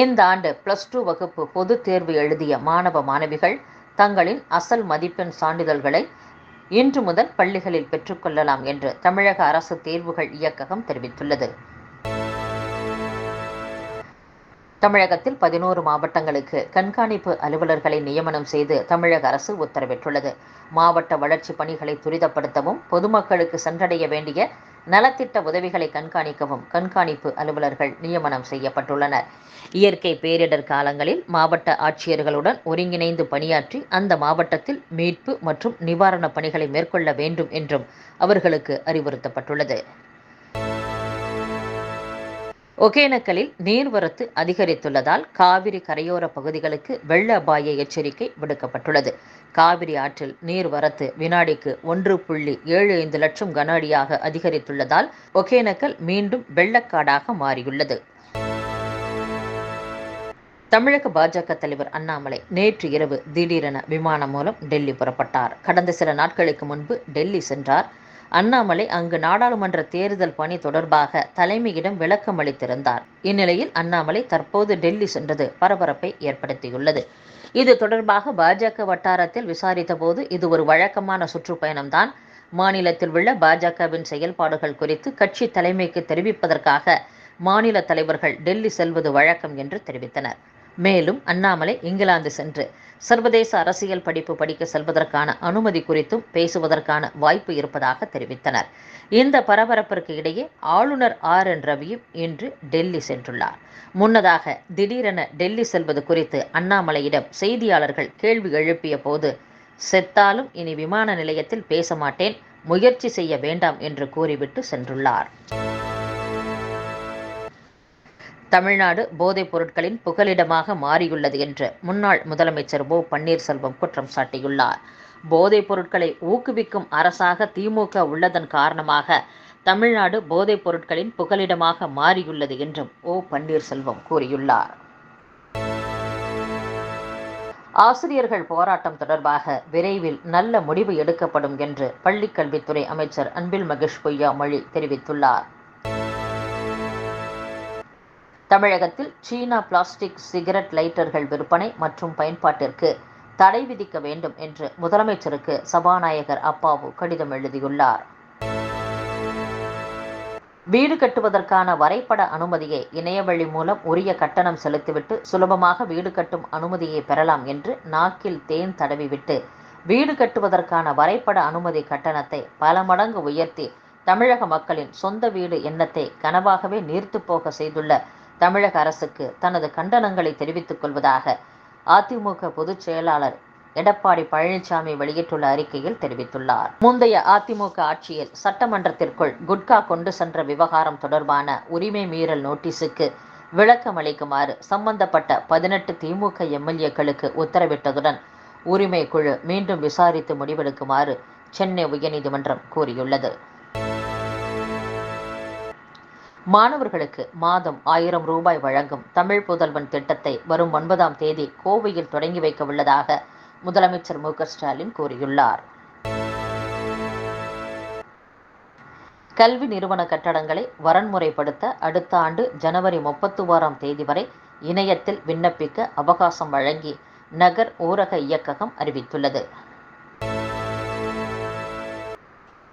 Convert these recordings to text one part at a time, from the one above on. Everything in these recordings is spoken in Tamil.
இந்த ஆண்டு பிளஸ் டூ வகுப்பு பொதுத் தேர்வு எழுதிய மாணவ மாணவிகள் தங்களின் அசல் மதிப்பெண் சான்றிதழ்களை இன்று முதல் பள்ளிகளில் பெற்றுக்கொள்ளலாம் என்று தமிழக அரசு தேர்வுகள் இயக்ககம் தெரிவித்துள்ளது. தமிழகத்தில் பதினோரு மாவட்டங்களுக்கு கண்காணிப்பு அலுவலர்களை நியமனம் செய்து தமிழக அரசு உத்தரவிட்டுள்ளது. மாவட்ட வளர்ச்சி பணிகளை துரிதப்படுத்தவும் பொதுமக்களுக்கு சென்றடைய வேண்டிய நலத்திட்ட உதவிகளை கண்காணிக்கவும் கண்காணிப்பு அலுவலர்கள் நியமனம் செய்யப்பட்டுள்ளனர். இயற்கை பேரிடர் காலங்களில் மாவட்ட ஆட்சியர்களுடன் ஒருங்கிணைந்து பணியாற்றி அந்த மாவட்டத்தில் மீட்பு மற்றும் நிவாரணப் பணிகளை மேற்கொள்ள வேண்டும் என்றும் அவர்களுக்கு அறிவுறுத்தப்பட்டுள்ளது. ஒகேனக்கலில் நீர்வரத்து அதிகரித்துள்ளதால் காவிரி கரையோர பகுதிகளுக்கு வெள்ள அபாய எச்சரிக்கை விடுக்கப்பட்டுள்ளது. காவிரி ஆற்றில் நீர்வரத்து வினாடிக்கு ஒன்று புள்ளி ஏழு ஐந்து லட்சம் கன அடியாக அதிகரித்துள்ளதால் ஒகேனக்கல் மீண்டும் வெள்ளக்காடாக மாறியுள்ளது. தமிழக பாஜக தலைவர் அண்ணாமலை நேற்று இரவு திடீரென விமானம் மூலம் டெல்லி புறப்பட்டார். கடந்த சில நாட்களுக்கு முன்பு டெல்லி சென்றார். அண்ணாமலை அங்கு நாடாளுமன்ற தேர்தல் பணி தொடர்பாக தலைமையிடம் விளக்கம் அளித்திருந்தார். இந்நிலையில் அண்ணாமலை தற்போது டெல்லி சென்றது பரபரப்பை ஏற்படுத்தியுள்ளது. இது தொடர்பாக பாஜக வட்டாரத்தில் விசாரித்த போது இது ஒரு வழக்கமான சுற்றுப்பயணம்தான் மாநிலத்தில் உள்ள பாஜகவின் செயல்பாடுகள் குறித்து கட்சி தலைமைக்கு தெரிவிப்பதற்காக மாநில தலைவர்கள் டெல்லி செல்வது வழக்கம் என்று தெரிவித்தனர். மேலும் அண்ணாமலை இங்கிலாந்து சென்று சர்வதேச அரசியல் படிப்பு படிக்க செல்வதற்கான அனுமதி குறித்தும் பேசுவதற்கான வாய்ப்பு இருப்பதாக தெரிவித்தனர். இந்த பரபரப்பிற்கு இடையே ஆளுநர் ஆர் என் ரவியும் இன்று டெல்லி சென்றுள்ளார். முன்னதாக திடீரென டெல்லி செல்வது குறித்து அண்ணாமலையிடம் செய்தியாளர்கள் கேள்வி எழுப்பிய போது செத்தாலும் இனி விமான நிலையத்தில் பேச மாட்டேன் முயற்சி செய்ய வேண்டாம் என்று கூறிவிட்டு சென்றுள்ளார். தமிழ்நாடு போதைப் பொருட்களின் புகலிடமாக மாறியுள்ளது என்று முன்னாள் முதலமைச்சர் ஓ பன்னீர்செல்வம் குற்றம் சாட்டியுள்ளார். போதைப் பொருட்களை ஊக்குவிக்கும் அரசாக திமுக உள்ளதன் காரணமாக தமிழ்நாடு போதைப் பொருட்களின் புகலிடமாக மாறியுள்ளது என்றும் ஓ பன்னீர்செல்வம் கூறியுள்ளார். ஆசிரியர்கள் போராட்டம் தொடர்பாக விரைவில் நல்ல முடிவு எடுக்கப்படும் என்று பள்ளிக்கல்வித்துறை அமைச்சர் அன்பில் மகேஷ் பொய்யாமொழி தெரிவித்துள்ளார். தமிழகத்தில் சீனா பிளாஸ்டிக் சிகரெட் லைட்டர்கள் விற்பனை மற்றும் பயன்பாட்டிற்கு தடை விதிக்க வேண்டும் என்று முதலமைச்சருக்கு சபாநாயகர் அப்பாவு கடிதம் எழுதியுள்ளார். வீடு கட்டுவதற்கான வரைபட அனுமதியை இணையவழி மூலம் உரிய கட்டணம் செலுத்திவிட்டு சுலபமாக வீடு கட்டும் அனுமதியை பெறலாம் என்று நாக்கில் தேன் தடவிவிட்டு வீடு கட்டுவதற்கான வரைபட அனுமதி கட்டணத்தை பல மடங்கு உயர்த்தி தமிழக மக்களின் சொந்த வீடு எண்ணத்தை கனவாகவே நீர்த்து போக செய்துள்ள தமிழக அரசுக்கு தனது கண்டனங்களை தெரிவித்துக் கொள்வதாக அதிமுக பொதுச் செயலாளர் எடப்பாடி பழனிசாமி வெளியிட்டுள்ள அறிக்கையில் தெரிவித்துள்ளார். முந்தைய அதிமுக ஆட்சியில் சட்டமன்றத்திற்குள் குட்கா கொண்டு சென்ற விவகாரம் தொடர்பான உரிமை மீறல் நோட்டீஸுக்கு விளக்கம் அளிக்குமாறு சம்பந்தப்பட்ட பதினெட்டு திமுக எம்எல்ஏக்களுக்கு உத்தரவிட்டதுடன் உரிமை குழு மீண்டும் விசாரித்து முடிவெடுக்குமாறு சென்னை உயர்நீதிமன்றம் கூறியுள்ளது. மாணவர்களுக்கு மாதம் ஆயிரம் ரூபாய் வழங்கும் தமிழ் புதல்வன் திட்டத்தை வரும் ஒன்பதாம் தேதி கோவையில் தொடங்கி வைக்க உள்ளதாக முதலமைச்சர் மு ஸ்டாலின் கூறியுள்ளார். கல்வி நிறுவன கட்டடங்களை வரன்முறைப்படுத்த அடுத்த ஆண்டு ஜனவரி முப்பத்தி ஓராம் தேதி வரை இணையத்தில் விண்ணப்பிக்க அவகாசம் வழங்கி நகர் ஊரக இயக்ககம் அறிவித்துள்ளது.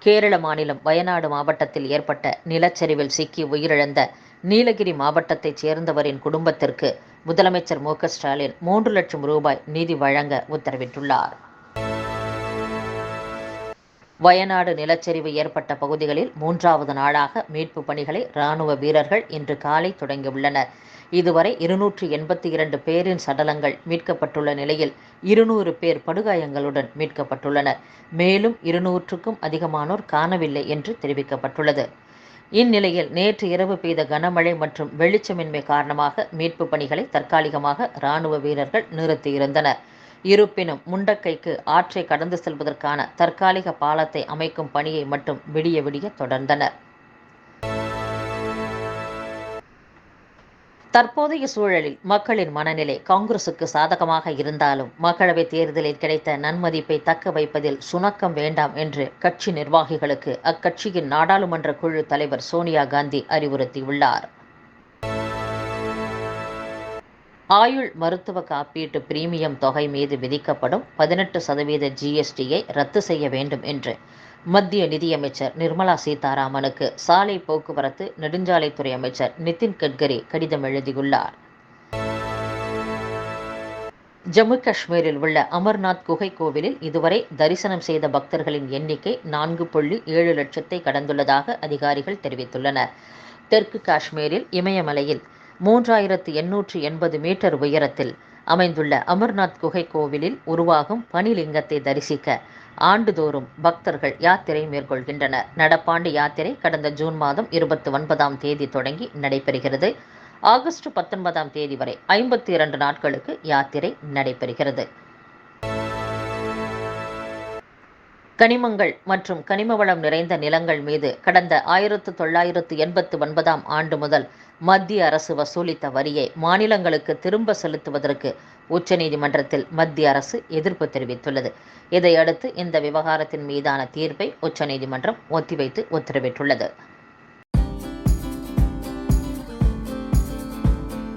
கேரள மாநிலம் வயநாடு மாவட்டத்தில் ஏற்பட்ட நிலச்சரிவில் சிக்கி உயிரிழந்த நீலகிரி மாவட்டத்தைச் சேர்ந்தவரின் குடும்பத்திற்கு முதலமைச்சர் மு ஸ்டாலின் மூன்று லட்சம் ரூபாய் நிதி வழங்க உத்தரவிட்டுள்ளார். வயநாடு நிலச்சரிவு ஏற்பட்ட பகுதிகளில் மூன்றாவது நாளாக மீட்பு பணிகளை ராணுவ வீரர்கள் இன்று காலை தொடங்கியுள்ளனர். இதுவரை இருநூற்றி எண்பத்தி இரண்டு பேரின் சடலங்கள் மீட்கப்பட்டுள்ள நிலையில் இருநூறு பேர் படுகாயங்களுடன் மீட்கப்பட்டுள்ளனர். மேலும் இருநூற்றுக்கும் அதிகமானோர் காணவில்லை என்று தெரிவிக்கப்பட்டுள்ளது. இந்நிலையில் நேற்று இரவு பெய்த கனமழை மற்றும் வெளிச்சமின்மை காரணமாக மீட்பு பணிகளை தற்காலிகமாக ராணுவ வீரர்கள் நிறுத்தியிருந்தனர். இருப்பினும் முண்டக்கைக்கு ஆற்றை கடந்து செல்வதற்கான தற்காலிக பாலத்தை அமைக்கும் பணியை மட்டும் விடிய விடிய தொடர்ந்தனர். தற்போதைய சூழலில் மக்களின் மனநிலை காங்கிரசுக்கு சாதகமாக இருந்தாலும் மக்களவைத் தேர்தலில் கிடைத்த நன்மதிப்பை தக்க வைப்பதில் சுணக்கம் வேண்டாம் என்று கட்சி நிர்வாகிகளுக்கு அக்கட்சியின் நாடாளுமன்ற குழு தலைவர் சோனியா காந்தி அறிவுறுத்தியுள்ளார். ஆயுள் மருத்துவ காப்பீட்டு பிரீமியம் தொகை மீது விதிக்கப்படும் பதினெட்டு சதவீத ஜிஎஸ்டியை ரத்து செய்ய வேண்டும் என்று மத்திய நிதியமைச்சர் நிர்மலா சீதாராமனுக்கு சாலை போக்குவரத்து நெடுஞ்சாலைத்துறை அமைச்சர் நிதின் கட்கரி கடிதம் எழுதியுள்ளார். ஜம்மு காஷ்மீரில் உள்ள அமர்நாத் குகை கோவிலில் இதுவரை தரிசனம் செய்த பக்தர்களின் எண்ணிக்கை நான்கு புள்ளி ஏழு லட்சத்தை கடந்துள்ளதாக அதிகாரிகள் தெரிவித்துள்ளனர். தெற்கு காஷ்மீரில் இமயமலையில் மூன்றாயிரத்து எண்ணூற்று எண்பது மீட்டர் உயரத்தில் அமைந்துள்ள அமர்நாத் குகை கோவிலில் உருவாகும் பனிலிங்கத்தை தரிசிக்க ஆண்டுதோறும் பக்தர்கள் யாத்திரை மேற்கொள்கின்றனர். நடப்பாண்டு யாத்திரை கடந்த ஜூன் மாதம் இருபத்தி ஒன்பதாம் தேதி தொடங்கி நடைபெறுகிறது. ஆகஸ்ட் பத்தொன்பதாம் தேதி வரை ஐம்பத்தி இரண்டு நாட்களுக்கு யாத்திரை நடைபெறுகிறது. கனிமங்கள் மற்றும் கனிம வளம் நிறைந்த நிலங்கள் மீது கடந்த ஆயிரத்து தொள்ளாயிரத்து எண்பத்து ஒன்பதாம் ஆண்டு முதல் மத்திய அரசு வசூலித்த வரியை மாநிலங்களுக்கு திரும்ப செலுத்துவதற்கு உச்சநீதிமன்றத்தில் மத்திய அரசு எதிர்ப்பு தெரிவித்துள்ளது. இதையடுத்து இந்த விவகாரத்தின் மீதான தீர்ப்பை உச்சநீதிமன்றம் ஒத்திவைத்து உத்தரவிட்டுள்ளது.